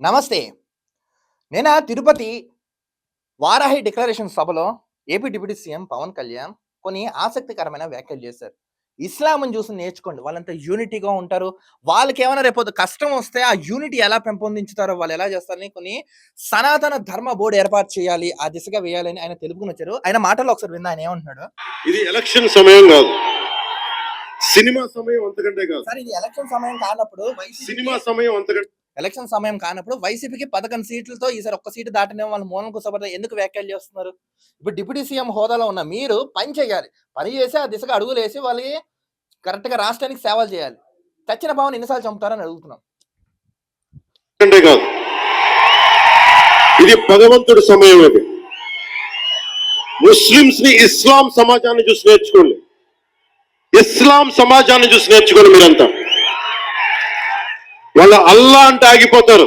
నమస్తే. నేను తిరుపతి వారాహి డిక్లరేషన్ సభలో AP deputy CM Pawan Kalyan కొన్ని ఆసక్తికరమైన వ్యాఖ్యలు చేశారు. ఇస్లాంని చూసి నేర్చుకోండి. వాళ్ళంతా యూనిటీగా ఉంటారు. వాళ్ళకి ఏమైనా రేపు కష్టం వస్తే ఆ యూనిటీ ఎలా పెంపొందించుతారో వాళ్ళు ఎలా చేస్తారని కొన్ని సనాతన ధర్మ బోర్డు ఏర్పాటు చేయాలి ఆ దిశగా వేయాలని ఆయన తెలుపుకుని వచ్చారు ఆయన మాటల్లో ఒకసారి విన్నా ఆయన ఏమంటున్నాడు? ఇది ఎలక్షన్ సమయం కాదు. సినిమా సమయం అంతకంటే కాదు. సార్ ఇది ఎలక్షన్ సమయం కానప్పుడు సినిమా సమయం అంతకంటే ఎలక్షన్ సమయం కానప్పుడు వైసీపీకి పదకొండు సీట్లతో ఈసారి ఒక్క సీటు దాటనే వాళ్ళు మూలం కూర్చోబడి ఎందుకు వ్యాఖ్యలు చేస్తున్నారు? ఇప్పుడు డిప్యూటీ సీఎం హోదాలో ఉన్న మీరు పని చేయాలి. పని చేసి ఆ దిశగా అడుగులు వేసి వాళ్ళకి కరెక్ట్గా రాష్ట్రానికి సేవలు చేయాలి. చచ్చిన భావన ఎన్నిసార్లు చంపుతారని అడుగుతున్నాం. ఇది భగవంతుడి సమయం ఇది. ముస్లింస్ని ఇస్లాం సమాజాన్ని చూసి నేర్చుకోండి. ఇస్లాం సమాజాన్ని చూసి నేర్చుకోండి మీరంతా. వాళ్ళు అల్లా అంటే ఆగిపోతారు.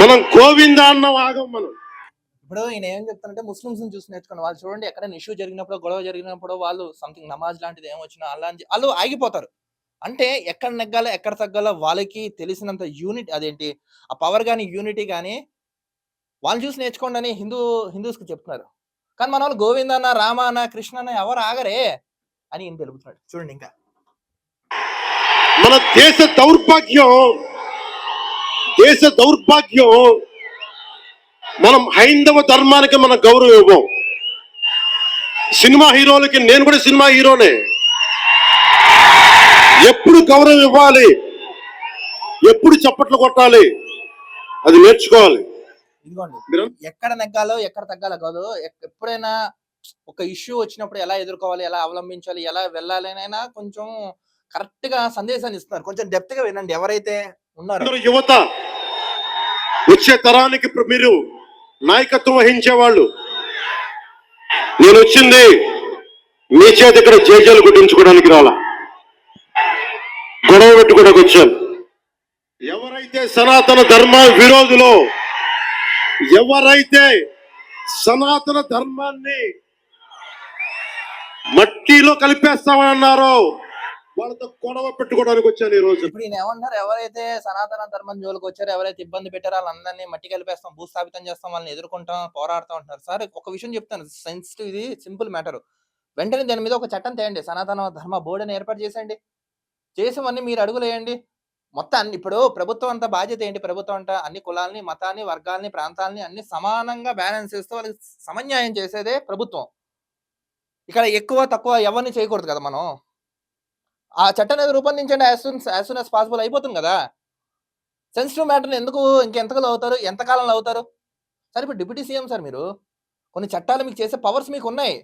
మనం గోవింద అన్న ఆగం మనం. ఇప్పుడు ఈయన ఏం చెప్తారంటే ముస్లిమ్స్ చూసి నేర్చుకుని వాళ్ళు చూడండి ఎక్కడైనా ఇష్యూ జరిగినప్పుడు గొడవ జరిగినప్పుడు వాళ్ళు సంథింగ్ నమాజ్ లాంటిది ఏం వచ్చినా అలా అని వాళ్ళు ఆగిపోతారు. అంటే ఎక్కడ నెగ్గాలో ఎక్కడ తగ్గాలో వాళ్ళకి తెలిసినంత యూనిట్ అదేంటి? ఆ పవర్ కానీ యూనిటీ కానీ వాళ్ళు చూసి నేర్చుకోండి అని హిందూ హిందూస్కి చెప్తున్నారు. కానీ మన వాళ్ళు గోవింద అన్న రామ అన్న కృష్ణ అన్న ఎవరు ఆగరే అని ఈయన తెలుపుతున్నాడు. చూడండి ఇంకా. మన దేశ దౌర్భాగ్యం దేశ దౌర్భాగ్యం మనం హైందవ ధర్మానికి మన గౌరవం ఇవ్వం సినిమా హీరోలకి నేను కూడా సినిమా హీరోనే. ఎప్పుడు గౌరవం ఇవ్వాలి? ఎప్పుడు చప్పట్లు కొట్టాలి? అది నేర్చుకోవాలి. ఎక్కడ నెగ్గాలో ఎక్కడ తగ్గాలో కాదు ఎప్పుడైనా ఒక ఇష్యూ వచ్చినప్పుడు ఎలా ఎదుర్కోవాలి ఎలా అవలంబించాలి ఎలా వెళ్ళాలి అయినా కొంచెం కరెక్ట్గా సందేశాన్ని ఇస్తున్నారు. కొంచెం డెప్త్గా వినండి. ఎవరైతే ఉన్నారు. యువత వచ్చే తరానికి ప్ర- మీరు నాయకత్వం వహించే వాళ్ళు నేను వచ్చింది మీ చేత ఇక్కడ జేజేలు గుడ్డించుకోవడానికి రాలా. గొడవ పెట్టుకోవడానికి వచ్చాను. ఎవరైతే సనాతన ధర్మ విరోధులో ఎవరైతే సనాతన ధర్మాన్ని మట్టిలో కలిపేస్తామని అన్నారో వాళ్ళతో గొడవ పెట్టుకోవడానికి వచ్చాను ఈ రోజు. ఇప్పుడు ఈయన ఏమన్నారు ఎవరైతే సనాతన ధర్మం జోలికి వచ్చారో ఎవరైతే ఇబ్బంది పెట్టారో వాళ్ళందరినీ మట్టి కలిపేస్తాం భూస్థాపితం చేస్తాం వాళ్ళని ఎదుర్కొంటాం పోరాడుతూ ఉంటున్నారు సార్ ఒక విషయం చెప్తాను. సెన్సిటివ్ ఇది సింపుల్ మ్యాటర్ వెంటనే దాని మీద ఒక చట్టం తేయండి. సనాతన ధర్మ బోర్డు అని ఏర్పాటు చేసేయండి. చేసేవన్నీ మీరు అడుగులు వేయండి. మొత్తం అన్ని ఇప్పుడు ప్రభుత్వం అంతా బాధ్యత ఏంటి? ప్రభుత్వం అంతా అన్ని కులాల్ని మతాన్ని వర్గాల్ని ప్రాంతాలని అన్ని సమానంగా బ్యాలెన్స్ చేస్తూ వాళ్ళకి సమన్యాయం చేసేదే ప్రభుత్వం. ఇక్కడ ఎక్కువ తక్కువ ఎవరిని చేయకూడదు కదా మనం? ఆ చట్టం అనేది రూపొందించండి as soon as soon as possible అయిపోతుంది కదా. సెన్సిటివ్ మ్యాటర్ని ఎందుకు ఇంకెంతకాలం అవుతారు? ఎంతకాలంలో అవుతారు? సరే ఇప్పుడు డిప్యూటీ సీఎం సార్ మీరు కొన్ని చట్టాలు మీకు చేసే పవర్స్ మీకు ఉన్నాయి.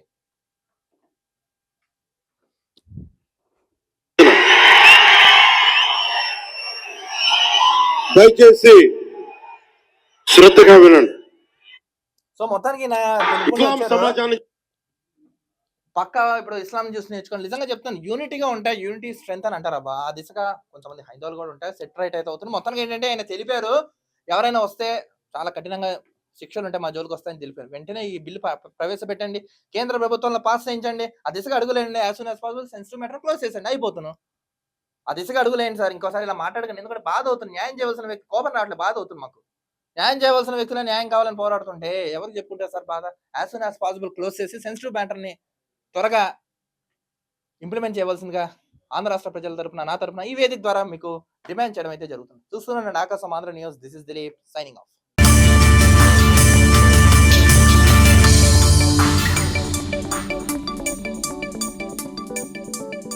దయచేసి శ్రద్ధగా వినండి. సో మొత్తానికి నా. సమాజాన్ని పక్క ఇప్పుడు ఇస్లాం చూసి నేర్చుకోండి నిజంగా చెప్తాను యూనిటీగా ఉంటాయి యూనిటీ స్ట్రెంత్ అని అంటారు. అబ్బా ఆ దిశగా కొంతమంది హైందవులు కూడా ఉంటాయి సెట్ రైట్ అయితే అవుతుంది. మొత్తానికి ఏంటంటే ఆయన తెలిపారు ఎవరైనా వస్తే చాలా కఠినంగా శిక్షలు ఉంటే మా జోలికి వస్తాయని తెలిపారు. వెంటనే ఈ బిల్లు ప- ప్రవేశపెట్టండి కేంద్ర ప్రభుత్వంలో పాస్ చేయించండి. ఆ దిశగా అడుగులేండి as soon as possible sensitive matter close చేసండి అయిపోతున్నాను ఆ దిశగా అడుగులేండి సార్ ఇంకోసారి ఇలా మాట్లాడకండి. ఎందుకంటే బాధ అవుతుంది న్యాయం చేయవలసిన వ్యక్తి కోపం రావట్లేదు బాధ అవుతుంది మాకు. న్యాయం చేయవలసిన వ్యక్తులు న్యాయం కావాలని పోరాడుతుంటే ఎవరు చెప్పుకుంటారు సార్ బాధ? As soon as possible close చేసి సెన్సిటివ్ మ్యాటర్ని త్వరగా ఇంప్లిమెంట్ చేయవలసిందిగా ఆంధ్ర రాష్ట్ర ప్రజల తరపున నా తరపున ఈ వేదిక ద్వారా మీకు డిమాండ్ చేయడం అయితే జరుగుతుంది. చూస్తున్నాను Aakasam Andhra news. This is Dileep signing off